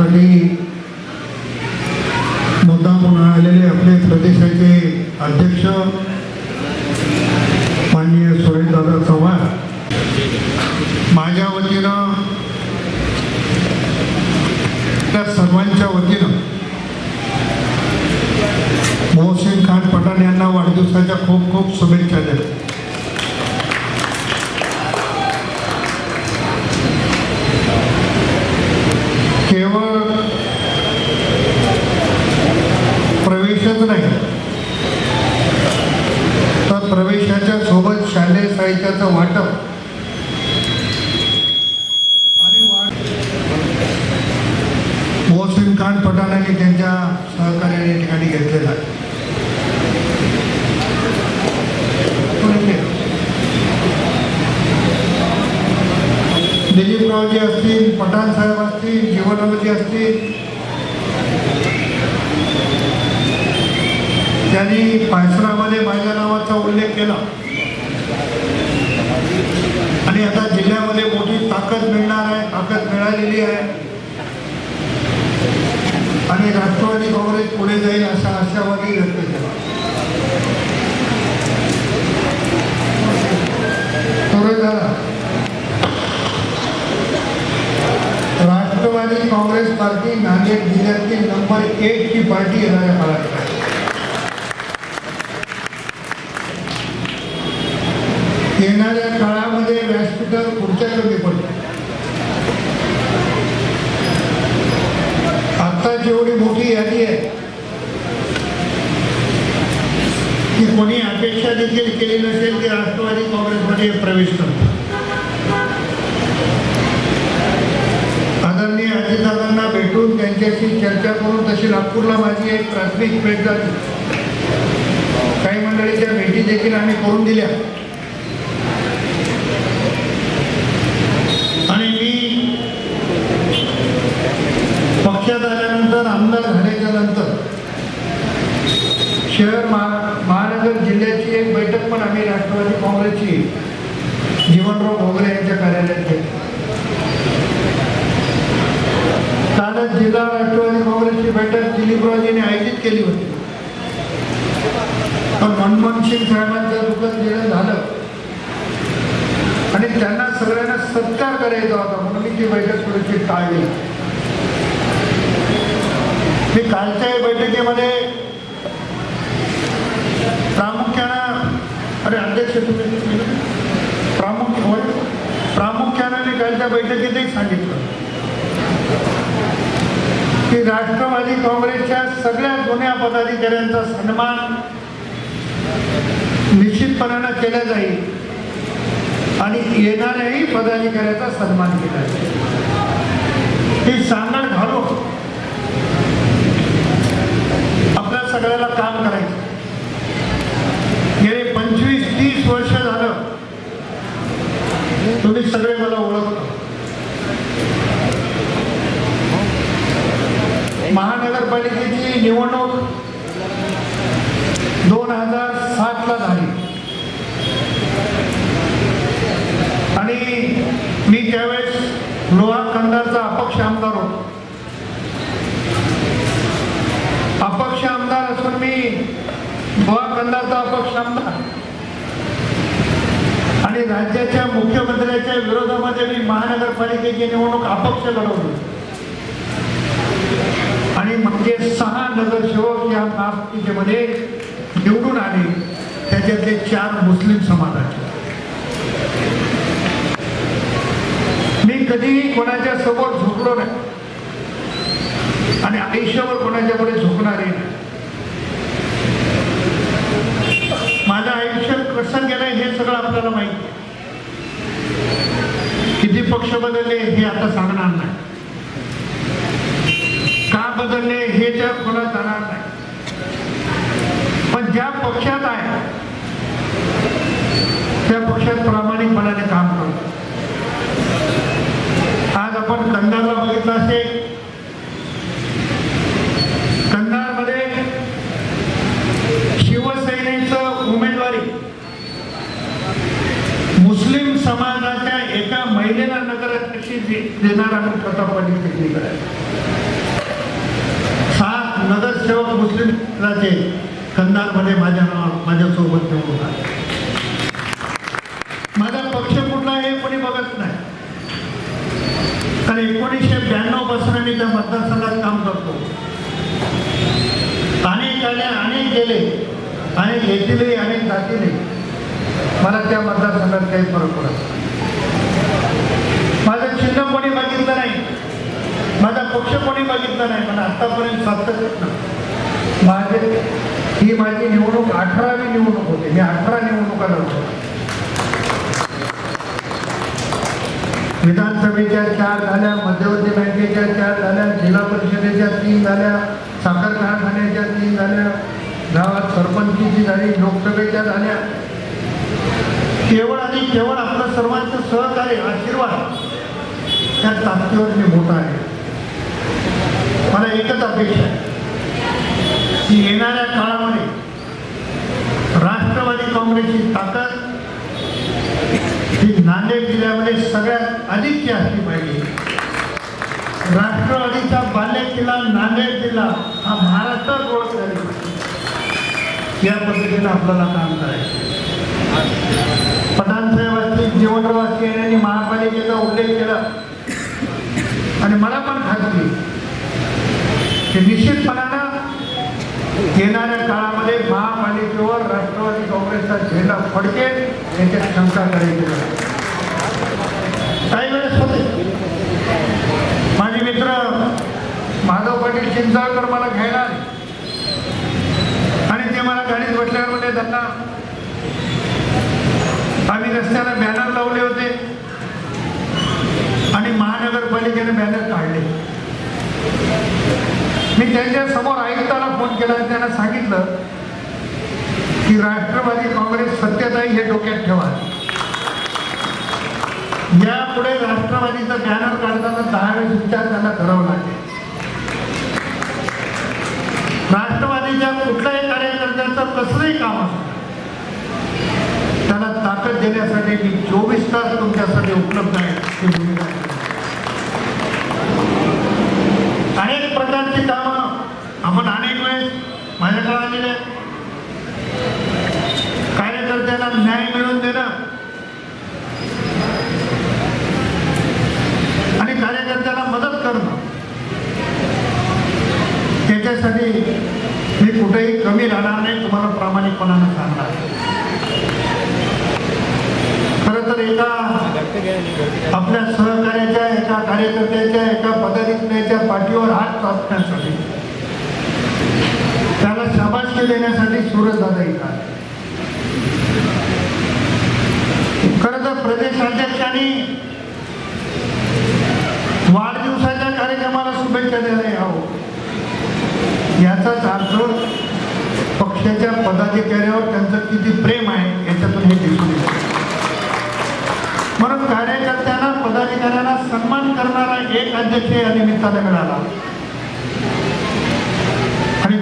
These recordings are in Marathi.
करण्यासाठी मुद्दामून आलेले आपले प्रदेशाचे अध्यक्ष माननीय सुरेशदादा चव्हाण. माझ्या वतीनं त्या सर्वांच्या वतीनं मोहसिन खान पठाण यांना वाढदिवसाच्या खूप खूप शुभेच्छा देतो केवळ प्रवेशच नाही तर प्रवेशाच्या सोबत शालेय साहित्याचं वाटप आणि वाट मोहसिन खान पठाणांनी त्यांच्या सहकार्याने या ठिकाणी घेतलेला आहे दिलीपरावजी असतील पठाण साहेब असतील जीवनरावजी असतील त्यांनी पायसरामध्ये माझ्या नावाचा उल्लेख केला. आणि आता जिल्ह्यामध्ये मोठी ताकद मिळणार आहे ताकद मिळालेली आहे. आणि राष्ट्रवादी काँग्रेस पुढे जाईल असा आशावादी व्यक्त केला. देखील केली नसेल की राष्ट्रवादी काँग्रेसमध्ये प्रवेश करतो. आदरणीय अजितदादांना भेटून त्यांच्याशी चर्चा करून तशी नागपूरला माझी एक प्राथमिक भेट झाली. काही मंडळीच्या भेटी देखील आम्ही करून दिल्या. आणि मी पक्षात आल्यानंतर आमदार झाल्याच्यानंतर शहर महानगर पण आम्ही राष्ट्रवादी काँग्रेसची जीवनराव भोगरे यांच्या कार्यालयात घेतली कालच जिल्हा राष्ट्रवादी काँग्रेसची बैठक दिलीपरावजीने आयोजित केली होती. पण मनमोहन सिंग साहेबांचं दुःखद निधन झालं. आणि त्यांना सगळ्यांना सत्कार करायचा होता म्हणून मी ती बैठक थोडीशी टाळली मी कालच्या बैठकीमध्ये प्रामुख्यानं अरे अध्यक्ष तुम्ही प्रामुख्य होय? प्रामुख्यानं कालच्या बैठकीतही सांगितलं. की राष्ट्रवादी काँग्रेसच्या सगळ्या जुन्या पदाधिकाऱ्यांचा सन्मान निश्चितपणानं केला जाईल आणि येणाऱ्याही पदाधिकाऱ्याचा सन्मान केला जाईल. ही सांगण घालून आपल्या सगळ्याला काम करायचं गेले पंचवीस तीस वर्ष झालं. तुम्ही सगळे मला ओळखता महानगरपालिकेची निवडणूक दोन हजार सातला झाली. आणि मी त्यावेळेस लोहा कंदारचा अपक्ष आमदार होतो. अपक्ष आमदार असून मी लोहा कंदारचा अपक्ष आमदार. आणि राज्याच्या मुख्यमंत्र्याच्या विरोधामध्ये मी महानगरपालिकेची निवडणूक अपक्ष लढवली. आणि म्हणजे सहा नगरसेवक या महापालिकेमध्ये निवडून आले. त्याच्यातले चार मुस्लिम समाजाचे. मी कधीही कोणाच्या समोर झुकलो नाही. आणि आयुष्यावर कोणाच्या पुढे झुकणारही नाही. माझं आयुष्य कसं गेलंय हे सगळं आपल्याला माहिती पक्ष बदलले हे आता सांगणार नाही. का बदलले हे त्या कोणा जाणार नाही. पण ज्या पक्षात आहे त्या पक्षात प्रामाणिकपणाने काम करतो. आज आपण कंधारला बघितलं असेल कंधारमध्ये शिवसेनेचं उमेदवारी मुस्लिम समाजाच्या दे- देणार आम्ही प्रताप पाटील चिखलीकर आहे सात नगरसेवक मुस्लिम राजे कंधारमध्ये माझ्या नाव माझ्यासोबत निवडून आले माझा पक्ष कुठला हे कोणी बघत नाही. कारण एकोणीसशे ब्याण्णवपासून मी त्या मतदारसंघात काम करतो. अनेक आले अनेक गेले अनेक येतीलही अनेक जातीलही मला त्या मतदारसंघात काही फरक पडत नाही. माझं चिन्ह कोणी बघितलं नाही. माझा पक्ष कोणी बघितला नाही पण आतापर्यंत सातत्यानं माझे ही माझी निवडणूक अठरावी निवडणूक होती. मी अठरा निवडणुका लढतो. विधानसभेच्या चार झाल्या मध्यवर्ती बँकेच्या चार झाल्या जिल्हा परिषदेच्या तीन झाल्या साखर कारखान्याच्या तीन झाल्या गावात सरपंचीची झाली लोकसभेच्या झाल्या. केवळ आणि केवळ आपलं सर्वांचं सहकार्य आशीर्वाद त्या ताकदीवर मी मोठा आहे. मला एकच अपेक्षा आहे. की येणाऱ्या काळामध्ये राष्ट्रवादी काँग्रेसची ताकद ही नांदेड जिल्ह्यामध्ये सगळ्यात अधिकची असली पाहिजे. राष्ट्रवादीचा बाल्य किल्ला नांदेड जिल्हा हा महाराष्ट्रात ओळख झाली पाहिजे. या पद्धतीनं आपल्याला काम करायचं पठाणसाहेबांची जीवनवासी यांनी महापालिकेचा उल्लेख केला. आणि मला पण खात्री की निश्चितपणा येणाऱ्या काळामध्ये महापालिकेवर राष्ट्रवादी काँग्रेसचा झेंडा फडकेल याच्यात शंका करायची काही वेळेस होते. माझे मित्र माधव पाटील चिंचाळकर मला घ्यायला आले. आणि ते मला गाडीत बसल्यावर म्हणजे त्यांना आम्ही रस्त्याला बॅनर लावले होते आणि महानगरपालिकेने बॅनर काढले. मी त्यांच्यासमोर आयुक्ताला फोन केला आणि त्यांना सांगितलं की राष्ट्रवादी काँग्रेस सत्यताई हे डोक्यात ठेवा. यापुढे राष्ट्रवादीचं बॅनर काढताना दहा विचार त्यांना करावा लागेल. राष्ट्रवादीच्या कुठल्याही कार्यकर्त्यांचं कसलंही काम असतं त्याला ताकद देण्यासाठी मी चोवीस तास तुमच्यासाठी उपलब्ध आहे ही भूमिका आहे. अनेक प्रकारची कामं आपण अनेक वेळेस माझ्याकडे आलेले कार्यकर्त्याला न्याय मिळवून देणं. आणि कार्यकर्त्याला मदत करणं. त्याच्यासाठी मी कुठेही कमी राहणार नाही तुम्हाला प्रामाणिकपणानं सांगणार खरं तर एका आपल्या सहकार्याच्या एका कार्यकर्त्याच्या एका पदाधिकाऱ्याच्या पाठीवर हात चाचण्यासाठी शाबासकी देण्यासाठी सूरज दादा येतात खरं तर प्रदेश अध्यक्षांनी वाढदिवसाच्या कार्यक्रमाला शुभेच्छा द्यायला यावं. याचाच अर्थ पक्षाच्या पदाधिकाऱ्यावर त्यांचं किती प्रेम आहे याच्यातून हे दिसून येतं. म्हणून कार्यकर्त्यांना पदाधिकाऱ्यांना सन्मान करणारा एक अध्यक्ष या निमित्ताने मिळाला.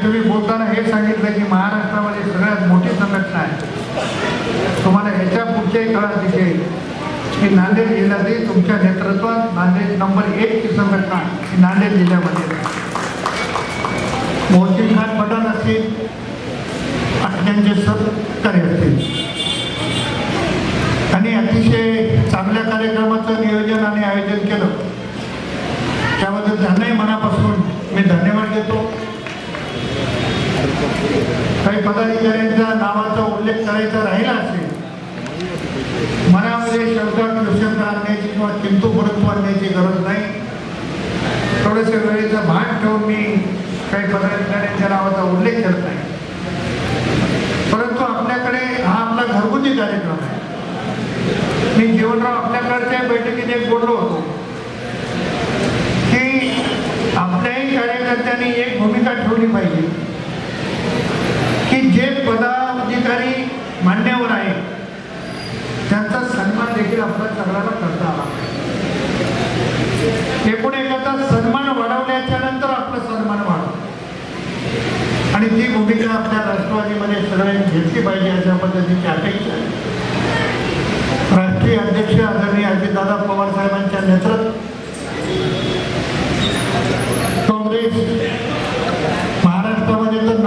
तुम्ही बोलताना हे सांगितलं की महाराष्ट्रामध्ये सगळ्यात मोठी संघटना आहे. तुम्हाला ह्याच्या पुढच्याही काळात दिसेल. की नांदेड जिल्ह्यातील तुमच्या नेतृत्वात नांदेड नंबर एकची संघटना ही नांदेड जिल्ह्यामध्ये आहे. मोहसिन खान पठाण असतील आणि त्यांचे सहकारी असतील आणि अतिशय चांगल्या कार्यक्रमाचं नियोजन आणि आयोजन केलं त्याबद्दल त्यांनाही मनापासून मी धन्यवाद देतो काही पदाधिकाऱ्यांच्या नावाचा उल्लेख करायचा राहिला असेल मनामध्ये शंका दुष्यंत आणण्याची किंवा किंतू परंतु आणण्याची गरज नाही. थोडेसे वेळेचं भान ठेवून मी काही पदाधिकाऱ्यांच्या नावाचा उल्लेख करत नाही परंतु आपल्याकडे हा आपला घरगुती कार्यक्रम आहे. मी जीवनराव आपल्याकडच्या बैठकीत एक बोललो होतो की आपल्याही कार्यकर्त्यांनी एक भूमिका ठेवली पाहिजे. की जे पदाधिकारी मान्यवर आहे त्यांचा सन्मान देखील आपल्या सगळ्यांना करता आला. एकूण एकाचा सन्मान वाढवल्याच्या नंतर आपला सन्मान वाढव आणि ती भूमिका आपल्या राष्ट्रवादीमध्ये सगळ्यांनी घेतली पाहिजे अशा पद्धतीची अपेक्षा आहे. राष्ट्रीय अध्यक्ष आदरणीय अजितदादा पवार साहेबांच्या नेतृत्व काँग्रेस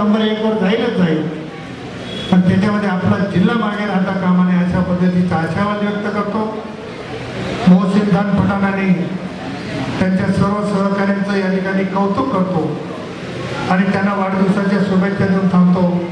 नंबर एकवर जाईलच जाईल. पण त्याच्यामध्ये आपला जिल्हा मागे राहता कामा नये अशा पद्धतीचा आशावाद व्यक्त करतो. मोहसिन खान पठाणाने त्यांच्या सर्व सहकाऱ्यांचं या ठिकाणी कौतुक करतो. आणि त्यांना वाढदिवसाच्या शुभेच्छा देऊन थांबतो.